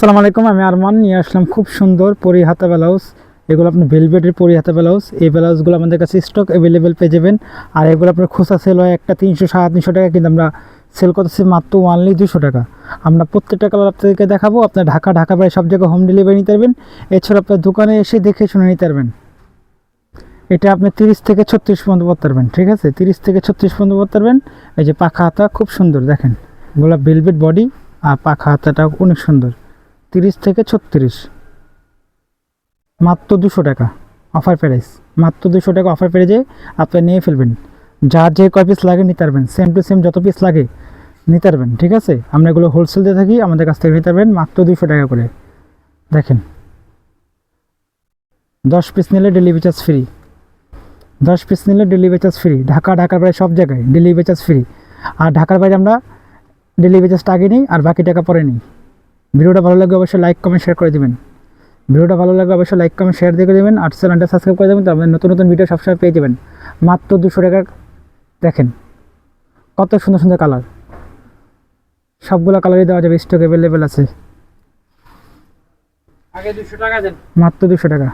আসসালামু আলাইকুম, আমি আরমান। নিয়ে আসলাম খুব সুন্দর পরি হাতা ব্লাউজ। এগুলো আপনি ভেলভেটের পরি হাতা ব্লাউজ। এই ব্লাউজগুলো আমাদের কাছে স্টক অ্যাভেলেবেল পেয়ে যাবেন। আর এগুলো আপনার খোসা সেল হয় একটা তিনশো, সাড়ে তিনশো টাকা, কিন্তু আমরা সেল করতেছি মাত্র ওয়ানলি দুশো টাকা। আমরা প্রত্যেকটা কালার আপনাদেরকে দেখাবো। আপনার ঢাকা ঢাকা বাইরে সব জায়গায় হোম ডেলিভারি নিতে পারবেন। এছাড়া আপনার দোকানে এসে দেখে শুনে নিতে পারবেন। এটা আপনি তিরিশ থেকে ছত্রিশ পর্যন্ত পড়তে পারবেন, ঠিক আছে? তিরিশ থেকে ছত্রিশ পর্যন্ত পড়তে পারবেন। এই যে পাখা হাতা, খুব সুন্দর, দেখেন। এগুলো ভেলভেট বডি আর পাখা হাতাটাও অনেক সুন্দর। তিরিশ থেকে ছত্রিশ। মাত্র দুশো টাকা অফার প্রাইস মাত্র দুশো টাকা অফার প্রাইজে আপনি নিয়ে ফেলবেন। যা যে কয় পিস লাগে নিতে পারবেন। সেম টু সেম যত পিস লাগে নিতে পারবেন, ঠিক আছে? আমরা এগুলো হোলসেল দিয়ে থাকি, আমাদের কাছ থেকে নিতে পারবেন মাত্র দুশো টাকা করে। দেখেন, দশ পিস নিলে ডেলিভারি চার্জ ফ্রি দশ পিস নিলে ডেলিভারি চার্জ ফ্রি ঢাকা, ঢাকার বাইরে সব জায়গায় ডেলিভারি চার্জ ফ্রি আর ঢাকার বাইরে আমরা ডেলিভারি চার্জটা আগে নিই আর বাকি টাকা পরে নিই। ভিডিওটা ভালো লাগলে অবশ্যই লাইক কমেন্ট শেয়ার করে দেবেন। ভিডিওটা ভালো লাগলে অবশ্যই লাইক কমেন্ট শেয়ার দিয়ে দেবেন আর চ্যানেলটা সাবস্ক্রাইব করে দেবেন তারপরে নতুন নতুন ভিডিও সবসময় পেয়ে যাবেন। মাত্র দুশো টাকা দেখেন কত সুন্দর সুন্দর কালার সবগুলো কালারই দেওয়া যাবে স্টক অ্যাভেলেবেল আছে। আগে দুশো টাকা দেন। মাত্র দুশো টাকা।